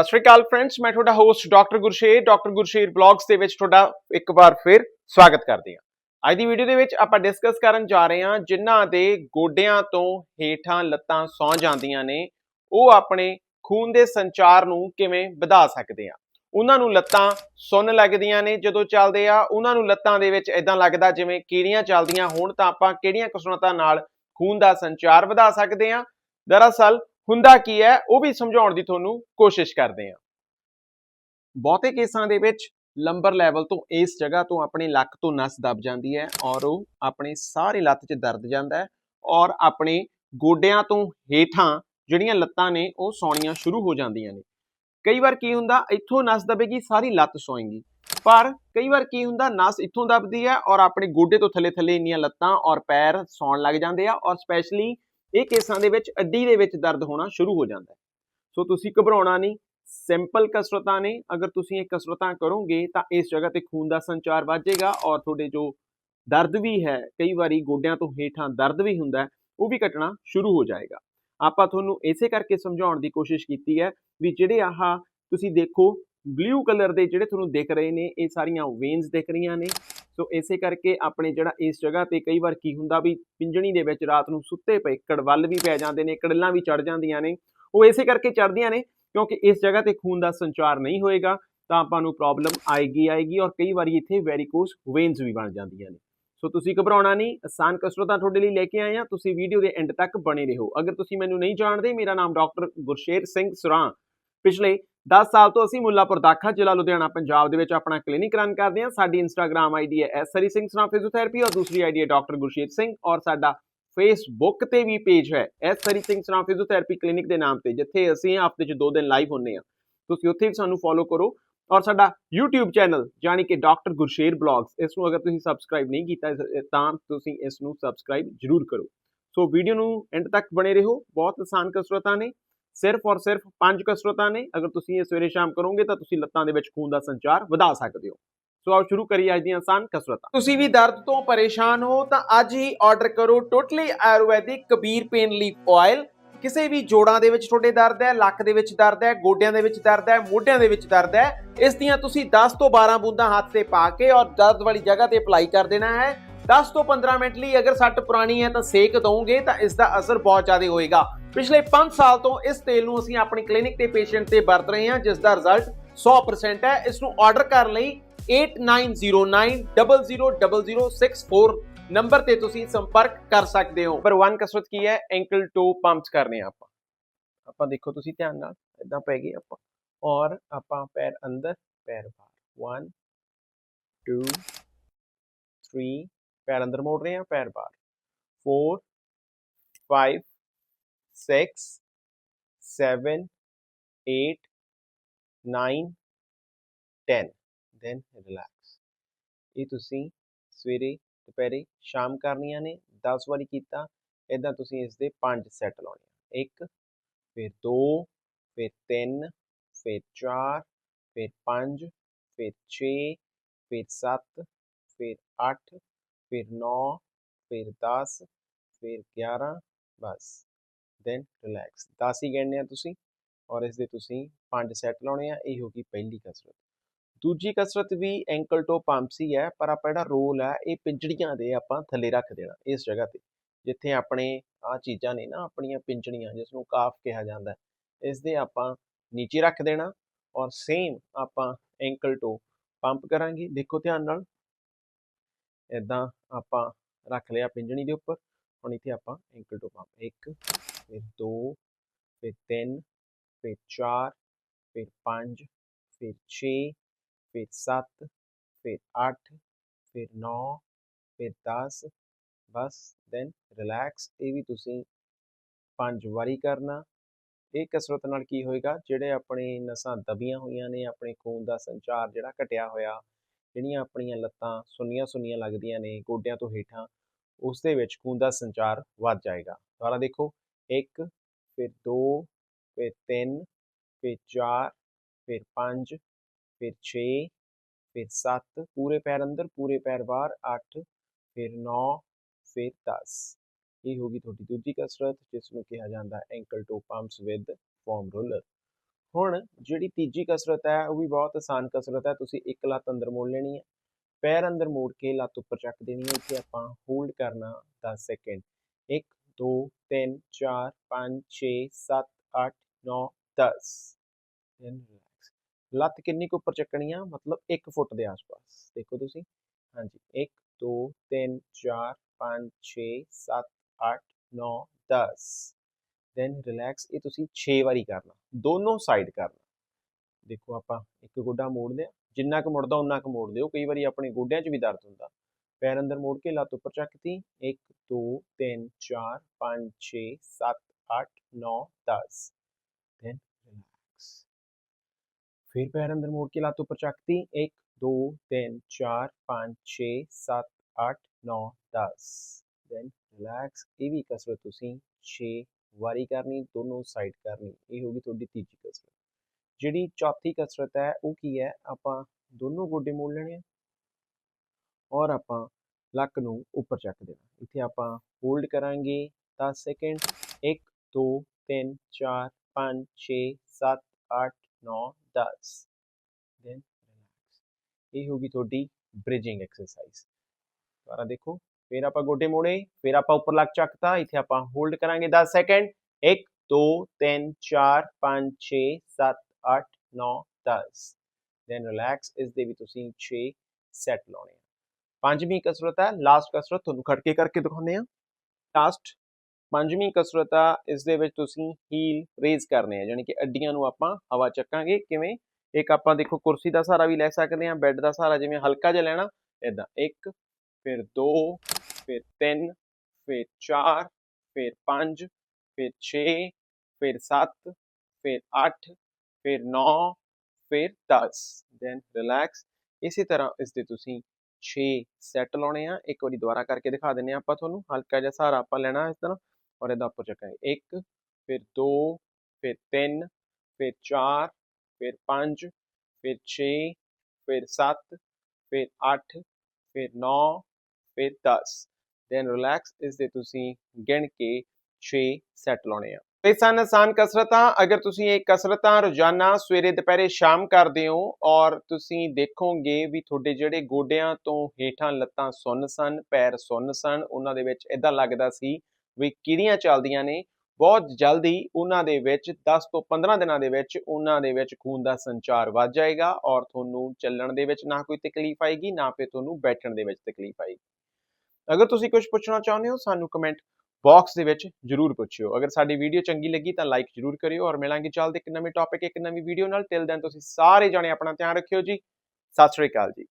ਸਤਿ ਸ਼੍ਰੀ ਅਕਾਲ ਫਰੈਂਡਸ ਮੈਂ ਤੁਹਾਡਾ host doctor Gursher doctor Gursher blogs ਦੇ ਵਿੱਚ ਤੁਹਾਡਾ ਇੱਕ ਵਾਰ ਫਿਰ ਸਵਾਗਤ ਕਰਦੇ ਹਾਂ। ਅੱਜ ਦੀ ਵੀਡੀਓ ਦੇ ਵਿੱਚ ਆਪਾਂ ਡਿਸਕਸ ਕਰਨ ਜਾ ਰਹੇ ਹਾਂ ਜਿਨ੍ਹਾਂ ਦੇ ਗੋਡਿਆਂ ਤੋਂ ਹੇਠਾਂ ਲੱਤਾਂ ਸੌਂ ਜਾਂਦੀਆਂ ਨੇ, ਉਹ ਆਪਣੇ ਖੂਨ ਦੇ ਸੰਚਾਰ ਨੂੰ ਕਿਵੇਂ ਵਧਾ ਸਕਦੇ ਆ ਉਹਨਾਂ ਨੂੰ ਲੱਤਾਂ ਸੁੰਨ ਲੱਗਦੀਆਂ ਨੇ ਜਦੋਂ ਚੱਲਦੇ ਆ, ਉਹਨਾਂ ਨੂੰ ਲੱਤਾਂ ਦੇ ਵਿੱਚ ਇਦਾਂ ਲੱਗਦਾ ਜਿਵੇਂ ਕੀੜੀਆਂ ਚੱਲਦੀਆਂ ਹੋਣ ਤਾਂ ਆਪਾਂ ਕਿਹੜੀਆਂ ਕਸਰਤਾਂ ਨਾਲ ਖੂਨ ਦਾ ਸੰਚਾਰ ਵਧਾ ਸਕਦੇ ਆ ਦਰਅਸਲ ਹੁੰਦਾ ਕੀ ਹੈ, ਉਹ ਵੀ ਸਮਝਾਉਣ ਦੀ ਤੁਹਾਨੂੰ ਕੋਸ਼ਿਸ਼ ਕਰਦੇ ਹਾਂ। ਬਹੁਤੇ ਕੇਸਾਂ ਦੇ ਵਿੱਚ ਲੰਬਰ ਲੈਵਲ ਤੋਂ ਇਸ ਜਗ੍ਹਾ ਤੋਂ ਆਪਣੀ ਲੱਕ ਤੋਂ ਨਸ ਦਬ ਜਾਂਦੀ ਹੈ ਔਰ ਉਹ ਆਪਣੇ ਸਾਰੇ ਲੱਤ 'ਚ ਦਰਦ ਜਾਂਦਾ ਹੈ ਔਰ ਆਪਣੇ ਗੋਡਿਆਂ ਤੋਂ ਹੇਠਾਂ ਜਿਹੜੀਆਂ ਲੱਤਾਂ ਨੇ, ਉਹ ਸੌਣੀਆਂ ਸ਼ੁਰੂ ਹੋ ਜਾਂਦੀਆਂ ਨੇ। ਕਈ ਵਾਰ ਕੀ ਹੁੰਦਾ, ਇੱਥੋਂ ਨਸ ਦਬੇਗੀ, ਸਾਰੀ ਲੱਤ ਸੌਏਗੀ। ਪਰ ਕਈ ਵਾਰ ਕੀ ਹੁੰਦਾ, ਨਸ ਇੱਥੋਂ ਦਬਦੀ ਹੈ ਔਰ ਆਪਣੇ ਗੋਡੇ ਤੋਂ ਥੱਲੇ ਥੱਲੇ ਇੰਨੀਆਂ ਲੱਤਾਂ ਔਰ ਪੈਰ ਸੌਣ ਲੱਗ ਜਾਂਦੇ ਆ ਔਰ ਸਪੈਸ਼ਲੀ ਇਹ ਕੇਸਾਂ ਦੇ ਵਿੱਚ ਅੱਡੀ ਦੇ ਵਿੱਚ ਦਰਦ ਹੋਣਾ ਸ਼ੁਰੂ ਹੋ ਜਾਂਦਾ ਹੈ। ਸੋ ਤੁਸੀਂ ਘਬਰਾਉਣਾ ਨਹੀਂ ਸਿੰਪਲ ਕਸਰਤਾਂ ਨੇ, ਅਗਰ ਤੁਸੀਂ ਇਹ ਕਸਰਤਾਂ ਕਰੋਗੇ ਤਾਂ ਇਸ ਜਗ੍ਹਾ ਤੇ ਖੂਨ ਦਾ ਸੰਚਾਰ ਵਧੇਗਾ ਔਰ ਤੁਹਾਡੇ ਜੋ ਦਰਦ ਵੀ ਹੈ, ਕਈ ਵਾਰੀ ਗੋਡਿਆਂ ਤੋਂ ਹੇਠਾਂ ਦਰਦ ਵੀ ਹੁੰਦਾ ਉਹ ਵੀ ਘਟਣਾ ਸ਼ੁਰੂ ਹੋ ਜਾਏਗਾ। ਆਪਾਂ ਤੁਹਾਨੂੰ ਇਸੇ ਕਰਕੇ ਸਮਝਾਉਣ ਦੀ ਕੋਸ਼ਿਸ਼ ਕੀਤੀ ਹੈ ਵੀ ਜਿਹੜੇ ਆਹ ਤੁਸੀਂ ਦੇਖੋ ਬਲੂ ਕਲਰ ਦੇ ਜਿਹੜੇ ਤੁਹਾਨੂੰ ਦਿਖ ਰਹੇ ਨੇ, ਇਹ ਸਾਰੀਆਂ ਵੇਨਸ ਦਿਖ ਰਹੀਆਂ ਨੇ ਸੋ ਇਸੇ ਕਰਕੇ ਆਪਣੇ ਜਿਹੜਾ ਇਸ ਜਗ੍ਹਾ ਤੇ ਕਈ ਵਾਰ ਕੀ ਹੁੰਦਾ ਵੀ ਪਿੰਜਣੀ ਦੇ ਵਿੱਚ ਰਾਤ ਨੂੰ ਸੁੱਤੇ ਪਏ ਕੜਵੱਲ ਵੀ ਪੈ ਜਾਂਦੇ ਨੇ ਕੜਲਾਂ ਵੀ ਚੜ ਜਾਂਦੀਆਂ ਨੇ, ਉਹ ਇਸੇ ਕਰਕੇ ਚੜਦੀਆਂ ਨੇ ਕਿਉਂਕਿ ਇਸ ਜਗ੍ਹਾ ਤੇ ਖੂਨ ਦਾ ਸੰਚਾਰ ਨਹੀਂ ਹੋਏਗਾ, ਤਾਂ ਆਪਾਂ ਨੂੰ ਪ੍ਰੋਬਲਮ ਆਏਗੀ ਆਏਗੀ ਔਰ ਕਈ ਵਾਰੀ ਇੱਥੇ ਵੈਰੀਕੋਸ ਵੇਨਸ ਵੀ ਬਣ ਜਾਂਦੀਆਂ ਨੇ। ਸੋ ਤੁਸੀਂ ਘਬਰਾਉਣਾ ਨਹੀਂ, ਆਸਾਨ ਕਸਰਤਾਂ ਤੁਹਾਡੇ ਲਈ ਲੈ ਕੇ ਆਏ ਆ ਤੁਸੀਂ ਵੀਡੀਓ ਦੇ ਐਂਡ ਤੱਕ ਬਣੇ ਰਹੋ। ਅਗਰ ਤੁਸੀਂ ਮੈਨੂੰ ਨਹੀਂ ਜਾਣਦੇ, ਮੇਰਾ ਨਾਮ ਡਾਕਟਰ ਗੁਰਸ਼ੇਰ ਸਿੰਘ ਸੁਰਾਂ। ਪਿਛਲੇ 10 ਸਾਲ ਤੋਂ ਅਸੀਂ ਮੁੱਲਾਪੁਰ ਦਾਖਾ ਜ਼ਿਲ੍ਹਾ ਲੁਧਿਆਣਾ, ਪੰਜਾਬ ਦੇ ਵਿੱਚ ਆਪਣਾ ਕਲੀਨਿਕ ਰਨ ਕਰਦੇ ਹਾਂ। ਸਾਡੀ ਇੰਸਟਾਗ੍ਰam ਆਈਡੀ ਹੈ ਐਸ ਹਰੀ ਸਿੰਘ ਸੁਰਾਂ ਫਿਜ਼ੀਓਥੈਰੇਪੀ ਔਰ ਦੂਸਰੀ ਆਈਡੀ ਹੈ ਡਾਕਟਰ ਗੁਰਸ਼ੇਰ ਸਿੰਘ ਔਰ ਸਾਡਾ ਫੇਸਬੁੱਕ ਤੇ ਵੀ ਪੇਜ ਹੈ S Hari Singh Suran physiotherapy clinic ਦੇ ਨਾਮ ਤੇ, ਜਿੱਥੇ ਅਸੀਂ ਹਫ਼ਤੇ 'ਚ ਦੋ ਦਿਨ ਲਾਈਵ ਹੁੰਨੇ ਆ ਤੁਸੀਂ ਉੱਥੇ ਵੀ ਸਾਨੂੰ ਫੋਲੋ ਕਰੋ ਔਰ ਸਾਡਾ YouTube ਚੈਨਲ ਯਾਨੀ ਕਿ ਡਾਕਟਰ ਗੁਰਸ਼ੇਰ ਬਲੌਗਸ ਇਸ ਨੂੰ ਅਗਰ ਤੁਸੀਂ ਸਬਸਕ੍ਰਾਈਬ ਨਹੀਂ ਕੀਤਾ ਤਾਂ ਤੁਸੀਂ ਇਸ ਨੂੰ ਸਬਸਕ੍ਰਾਈਬ ਜ਼ਰੂਰ ਕਰੋ। ਸੋ ਵੀਡੀਓ ਨੂੰ ਐਂਡ ਤੱਕ ਬਣੇ ਰਹੋ, ਬਹੁਤ ਆਸਾਨ ਕਸਰਤਾਂ ਨੇ। ਸਿਰਫ ਔਰ ਸਿਰਫ ਪੰਜ ਕਸਰਤਾਂ ਨੇ। ਅਗਰ ਤੁਸੀਂ ਇਹ ਸਵੇਰੇ ਸ਼ਾਮ ਕਰੋਗੇ ਤਾਂ ਤੁਸੀਂ ਲੱਤਾਂ ਦੇ ਵਿੱਚ ਖੂਨ ਦਾ ਸੰਚਾਰ ਵਧਾ ਸਕਦੇ ਹੋ। ਸੋ ਆਓ ਸ਼ੁਰੂ ਕਰੀਏ ਅੱਜ ਦੀਆਂ ਆਸਾਨ ਕਸਰਤਾਂ। ਤੁਸੀਂ ਵੀ ਦਰਦ ਤੋਂ ਪਰੇਸ਼ਾਨ ਹੋ ਤਾਂ ਅੱਜ ਹੀ ਆਰਡਰ ਕਰੋ totally Ayurvedic Kabir pain leaf oil ਕਿਸੇ ਵੀ ਜੋੜਾਂ ਦੇ ਵਿੱਚ ਤੁਹਾਡੇ ਦਰਦ ਹੈ, ਲੱਕ ਦੇ ਵਿੱਚ ਦਰਦ ਹੈ, ਗੋਡਿਆਂ ਦੇ ਵਿੱਚ ਦਰਦ ਹੈ, ਮੋਢਿਆਂ ਦੇ ਵਿੱਚ ਦਰਦ ਹੈ, ਇਸ ਦੀਆਂ ਤੁਸੀਂ 10 ਤੋਂ 12 ਬੂੰਦਾਂ ਹੱਥ ਤੇ ਪਾ ਕੇ ਔਰ ਦਰਦ ਵਾਲੀ ਜਗ੍ਹਾ ਤੇ ਅਪਲਾਈ ਕਰ ਦੇਣਾ ਹੈ। 10 ਤੋਂ 15 ਮਿੰਟ ਲਈ ਅਗਰ ਸੱਟ ਪੁਰਾਣੀ ਹੈ ਤਾਂ ਸੇਕ ਦਵੋਗੇ ਤਾਂ ਇਸ ਦਾ ਅਸਰ ਬਹੁਤ ਜ਼ਿਆਦਾ ਹੋਏਗਾ। ਪਿਛਲੇ 5 ਸਾਲ ਤੋਂ ਇਸ ਤੇਲ ਨੂੰ ਅਸੀਂ ਆਪਣੀ ਕਲੀਨਿਕ ਤੇ ਪੇਸ਼ੈਂਟ ਤੇ ਵਰਤ ਰਹੇ ਹਾਂ, ਜਿਸ ਦਾ ਰਿਜ਼ਲਟ 100% ਹੈ। ਇਸ ਨੂੰ ਆਰਡਰ ਕਰਨ ਲਈ 8909000064 ਨੰਬਰ ਤੇ ਤੁਸੀਂ ਸੰਪਰਕ ਕਰ ਸਕਦੇ ਹੋ। ਪਰ 1 ਕਸਰਤ ਕੀ ਹੈ? ਐਂਕਲ ਟੋ ਪੰਪਸ ਕਰਨੇ ਆ ਆਪਾਂ। ਆਪਾਂ ਦੇਖੋ ਤੁਸੀਂ ਧਿਆਨ ਨਾਲ ਇਦਾਂ ਪੈ ਗਏ ਆਪਾਂ। ਔਰ ਆਪਾਂ ਪੈਰ ਅੰਦਰ, ਪੈਰ ਬਾਹਰ। 1 2 3 ਪੈਰ ਅੰਦਰ ਮੋੜ ਰਹੇ ਹਾਂ, ਪੈਰ ਬਾਹਰ। 4 5 6 7 8 9 10 then relax ਇਹ ਤੁਸੀਂ ਸਵੇਰੇ ਦੁਪਹਿਰੇ ਸ਼ਾਮ ਕਰਨੀਆਂ ਨੇ 10 ਵਾਰੀ ਕੀਤਾ ਇਦਾਂ ਤੁਸੀਂ ਇਸ ਦੇ 5 ਸੈੱਟ ਲਾਉਣੇ ਆ ਇੱਕ ਫਿਰ 2 ਫਿਰ 3 ਫਿਰ 4 ਫਿਰ 5 ਫਿਰ 6 ਫਿਰ 7 ਫਿਰ 8 ਫਿਰ 9 ਫਿਰ 10 ਫਿਰ 11 ਬਸ ਦੈਨ ਰਿਲੈਕਸ 10 ਹੀ ਗਿਣਨੇ ਆ ਤੁਸੀਂ ਔਰ ਇਸ ਦੇ ਤੁਸੀਂ 5 ਸੈੱਟ ਲਾਉਣੇ ਆ, ਇਹ ਹੋ ਗਈ ਪਹਿਲੀ ਕਸਰਤ। ਦੂਜੀ ਕਸਰਤ ਵੀ ਐਂਕਲ ਟੋ ਪੰਪਸ ਹੀ ਹੈ, ਪਰ ਆਪਾਂ ਜਿਹੜਾ ਰੋਲ ਹੈ ਇਹ ਪਿੰਜੜੀਆਂ ਦੇ ਆਪਾਂ ਥੱਲੇ ਰੱਖ ਦੇਣਾ ਇਸ ਜਗ੍ਹਾ ਤੇ, ਜਿੱਥੇ ਆਪਣੇ ਆ ਚੀਜ਼ਾਂ ਨੇ ਨਾ, ਆਪਣੀਆਂ ਪਿੰਜੜੀਆਂ ਜਿਸ ਨੂੰ ਕਾਫ ਕਿਹਾ ਜਾਂਦਾ ਹੈ। ਇਸ ਦੇ ਆਪਾਂ ਨੀਚੇ ਰੱਖ ਦੇਣਾ ਔਰ ਸੇਮ ਆਪਾਂ ਐਂਕਲ ਟੋ ਪੰਪ ਕਰਾਂਗੇ। ਦੇਖੋ ਧਿਆਨ ਨਾਲ। ਇਦਾਂ ਆਪਾਂ ਰੱਖ ਲਿਆ ਪਿੰਜਣੀ ਦੇ ਉੱਪਰ, ਹੁਣ ਇੱਥੇ ਆਪਾਂ ਐਂਕਲ ਟੋ ਪੰਪ 1 ਫਿਰ ਦੋ ਫਿਰ ਤਿੰਨ ਫਿਰ ਚਾਰ ਫਿਰ ਪੰਜ ਫਿਰ 6 ਫਿਰ 7 ਫਿਰ 8 ਫਿਰ 9 ਫਿਰ 10 ਬਸ ਦੈਨ ਰਿਲੈਕਸ ਇਹ ਵੀ ਤੁਸੀਂ ਪੰਜ ਵਾਰੀ ਕਰਨਾ। ਇਹ ਕਸਰਤ ਨਾਲ ਕੀ ਹੋਏਗਾ, ਜਿਹੜੇ ਆਪਣੇ ਨਸਾਂ ਦਬੀਆਂ ਹੋਈਆਂ ਨੇ, ਆਪਣੇ ਖੂਨ ਦਾ ਸੰਚਾਰ ਜਿਹੜਾ ਘਟਿਆ ਹੋਇਆ, ਜਿਹੜੀਆਂ ਆਪਣੀਆਂ ਲੱਤਾਂ ਸੁੰਨੀਆਂ ਸੁੰਨੀਆਂ ਲੱਗਦੀਆਂ ਨੇ, ਗੋਡਿਆਂ ਤੋਂ ਹੇਠਾਂ, ਉਸ ਦੇ ਵਿੱਚ ਖੂਨ ਦਾ ਸੰਚਾਰ ਵੱਧ ਜਾਏਗਾ। ਦੁਬਾਰਾ ਦੇਖੋ ਇੱਕ, ਫਿਰ ਦੋ, ਫਿਰ ਤਿੰਨ, ਫਿਰ ਚਾਰ, ਫਿਰ ਪੰਜ, ਫਿਰ 6 ਫਿਰ 7 ਪੂਰੇ ਪੈਰ ਅੰਦਰ, ਪੂਰੇ ਪੈਰ ਬਾਹਰ 8 ਫਿਰ 9 ਫਿਰ 10 ਇਹ ਹੋਗੀ ਤੁਹਾਡੀ ਦੂਜੀ ਕਸਰਤ, ਜਿਸ ਨੂੰ ਕਿਹਾ ਜਾਂਦਾ ankle toe pumps with foam roller ਹੁਣ ਜਿਹੜੀ ਤੀਜੀ ਕਸਰਤ ਹੈ, ਉਹ ਵੀ ਬਹੁਤ ਆਸਾਨ ਕਸਰਤ ਹੈ, ਤੁਸੀਂ ਇੱਕ ਲੱਤ ਅੰਦਰ ਮੋੜ ਲੈਣੀ ਹੈ। ਪੈਰ ਅੰਦਰ ਮੋੜ ਕੇ ਲੱਤ ਉੱਪਰ ਚੱਕ ਦੇਣੀ ਹੈ ਕਿ ਆਪਾਂ ਹੋਲਡ ਕਰਨਾ 10 ਸੈਕਿੰਡ। 1 2 3 4 5 6 7 8 9 10 ਲੱਤ ਕਿੰਨੀ ਕੁ ਉੱਪਰ ਚੱਕਣੀ ਆ? ਮਤਲਬ 1 ਫੁੱਟ ਦੇ ਆਸ-ਪਾਸ। ਦੇਖੋ ਤੁਸੀਂ। ਹਾਂਜੀ। 1 2 3 4 5 6 7 8 9 10 ਦੈਨ ਰਿਲੈਕਸ ਇਹ ਤੁਸੀਂ 6 ਵਾਰੀ ਕਰਨਾ। ਦੋਨੋਂ ਸਾਈਡ ਕਰਨਾ। ਦੇਖੋ ਆਪਾਂ ਇੱਕ ਗੋਡਾ ਮੋੜਦੇ ਆ। ਜਿੰਨਾ ਕੁ ਮੁੜਦਾ ਉਨਾ ਕੁ ਮੋੜ ਦਿਓ ਕਈ ਵਾਰੀ ਆਪਣੇ ਗੋਡਿਆਂ 'ਚ ਵੀ ਦਰਦ ਹੁੰਦਾ। ਪੈਰ ਅੰਦਰ ਮੋੜ ਕੇ ਲੱਤ ਉੱਪਰ ਚੱਕਤੀ 1 2 3 4 5 6 7 8 9 10 ਦੈਨ ਰਿਲੈਕਸ ਫਿਰ ਪੈਰ ਅੰਦਰ ਮੋੜ ਕੇ ਲੱਤ ਉੱਪਰ ਚੱਕਤੀ 1 2 3 4 5 6 7 8 9 10 ਦੈਨ ਰਿਲੈਕਸ ਇਹ ਵੀ ਕਸਰਤ ਤੁਸੀਂ 6 ਵਾਰੀ ਕਰਨੀ, ਦੋਨੋਂ ਸਾਈਡ ਕਰਨੀ। ਇਹ ਹੋਗੀ ਤੁਹਾਡੀ ਤੀਜੀ ਕਸਰਤ। ਜਿਹੜੀ ਚੌਥੀ ਕਸਰਤ ਹੈ, ਉਹ ਕੀ ਹੈ? ਆਪਾਂ ਦੋਨੋਂ ਗੋਡੇ ਮੋੜ ਲੈਣੇ ਆ। ਔਰ ਆਪਾਂ ਲੱਕ ਨੂੰ ਉੱਪਰ ਚੱਕ ਦੇਣਾ ਇੱਥੇ ਆਪਾਂ ਹੋਲਡ ਕਰਾਂਗੇ 10 ਸੈਕਿੰਡ 1 2 3 4 5 6 7 8 9 10 ਦੈਨ ਰਿਲੈਕਸ ਇਹ ਹੋਗੀ ਤੁਹਾਡੀ ਬ੍ਰਿਜਿੰਗ ਐਕਸਰਸਾਈਜ਼ ਦੁਬਾਰਾ ਦੇਖੋ ਫਿਰ ਆਪਾਂ ਗੋਡੇ ਮੋੜੇ ਫਿਰ ਆਪਾਂ ਉੱਪਰ ਲੱਕ ਚੱਕਤਾ ਇੱਥੇ ਆਪਾਂ ਹੋਲਡ ਕਰਾਂਗੇ 10 ਸੈਕਿੰਡ 1 2 3 4 5 6 7 8 9 10 ਦੈਨ ਰਿਲੈਕਸ ਇਸ ਦੇ ਵੀ ਤੁਸੀਂ 6 ਸੈਟ ਲਾਉਣੇ ਆ ਪੰਜਵੀਂ ਕਸਰਤ ਹੈ ਲਾਸਟ ਕਸਰਤ ਤੁਹਾਨੂੰ ਖੜਕੇ ਕਰਕੇ ਦਿਖਾਉਂਦੇ ਆ ਲਾਸਟ ਪੰਜਵੀਂ ਕਸਰਤ ਆ, ਇਸ ਦੇ ਵਿੱਚ ਤੁਸੀਂ ਹੀਲ ਰੇਜ਼ ਕਰਨੇ ਆ ਯਾਨੀ ਕਿ ਅੱਡੀਆਂ ਨੂੰ ਆਪਾਂ ਹਵਾ ਚੱਕਾਂਗੇ। ਕਿਵੇਂ? ਇੱਕ ਆਪਾਂ ਦੇਖੋ ਕੁਰਸੀ ਦਾ ਸਹਾਰਾ ਵੀ ਲੈ ਸਕਦੇ ਆ ਬੈੱਡ ਦਾ ਸਹਾਰਾ ਜਿਵੇਂ ਹਲਕਾ ਜਿਹਾ ਲੈਣਾ ਇਦਾਂ ਇੱਕ, ਫਿਰ ਦੋ, ਫਿਰ ਤਿੰਨ, ਫਿਰ ਚਾਰ, ਫਿਰ ਪੰਜ, ਫਿਰ 6 ਫਿਰ 7 ਫਿਰ 8 ਫਿਰ 9 ਫਿਰ 10 ਦੈਨ ਰਿਲੈਕਸ ਇਸੇ ਤਰ੍ਹਾਂ ਇਸ ਦੇ ਤੁਸੀਂ 6 ਸੈੱਟ ਲਾਉਣੇ ਆ। ਇੱਕ ਵਾਰੀ ਦੁਬਾਰਾ ਕਰਕੇ ਦਿਖਾ ਦਿੰਨੇ ਆ ਆਪਾਂ ਤੁਹਾਨੂੰ। ਹਲਕਾ ਜਿਹਾ ਸਹਾਰਾ ਆਪਾਂ ਲੈਣਾ ਇਸ ਤਰ੍ਹਾਂ ਔਰ ਇਹਦਾ ਉੱਪਰ ਚੱਕਾਂਗੇ। 1 ਫਿਰ 2 ਫਿਰ 3 ਫਿਰ 4 ਫਿਰ 5 ਫਿਰ 6 ਫਿਰ 7 ਫਿਰ 8 ਫਿਰ 9 ਫਿਰ 10 ਦੈਨ ਰਿਲੈਕਸ ਇਸ ਦੇ ਤੁਸੀਂ ਗਿਣ ਕੇ 6 ਸੈੱਟ ਲਾਉਣੇ ਆ। ਇਹ ਸਨ ਆਸਾਨ ਕਸਰਤਾਂ, ਅਗਰ ਤੁਸੀਂ ਇਹ ਕਸਰਤਾਂ ਰੋਜ਼ਾਨਾ ਸਵੇਰੇ, ਦੁਪਹਿਰੇ, ਸ਼ਾਮ ਕਰਦੇ ਹੋ ਔਰ ਤੁਸੀਂ ਦੇਖੋਗੇ ਵੀ ਤੁਹਾਡੇ ਜਿਹੜੇ ਗੋਡਿਆਂ ਤੋਂ ਹੇਠਾਂ ਲੱਤਾਂ ਸੁੰਨ ਸਨ, ਪੈਰ ਸੁੰਨ ਸਨ, ਉਹਨਾਂ ਦੇ ਵਿੱਚ ਇਦਾਂ ਲੱਗਦਾ ਸੀ ਵੀ ਕਿਹੜੀਆਂ ਚੱਲਦੀਆਂ ਨੇ, ਬਹੁਤ ਜਲਦੀ ਉਹਨਾਂ ਦੇ ਵਿੱਚ 10 ਤੋਂ 15 ਦਿਨਾਂ ਦੇ ਵਿੱਚ ਉਹਨਾਂ ਦੇ ਵਿੱਚ ਖੂਨ ਦਾ ਸੰਚਾਰ ਵੱਧ ਜਾਏਗਾ ਔਰ ਤੁਹਾਨੂੰ ਚੱਲਣ ਦੇ ਵਿੱਚ ਨਾ ਕੋਈ ਤਕਲੀਫ ਆਏਗੀ, ਨਾ ਫਿਰ ਤੁਹਾਨੂੰ ਬੈਠਣ ਦੇ ਵਿੱਚ ਤਕਲੀਫ ਆਏਗੀ। ਅਗਰ ਤੁਸੀਂ ਕੁਝ ਪੁੱਛਣਾ ਚਾਹੁੰਦੇ ਹੋ ਸਾਨੂੰ ਕਮੈਂਟ ਬਾਕਸ ਦੇ ਵਿੱਚ ਜਰੂਰ ਪੁੱਛਿਓ। ਅਗਰ ਸਾਡੀ ਵੀਡੀਓ ਚੰਗੀ ਲੱਗੀ ਤਾਂ ਲਾਈਕ ਜਰੂਰ ਕਰਿਓ ਔਰ ਮਿਲਾਂਗੇ ਜਲਦ ਇੱਕ ਨਵੇਂ ਟੌਪਿਕ ਇੱਕ ਨਵੀਂ ਵੀਡੀਓ ਨਾਲ। ਤਿਲ ਦਿਨ ਤੁਸੀਂ ਸਾਰੇ ਜਾਣੇ ਆਪਣਾ ਧਿਆਨ ਰੱਖਿਓ ਜੀ। ਸਤਿ ਸ਼੍ਰੀ ਅਕਾਲ ਜੀ।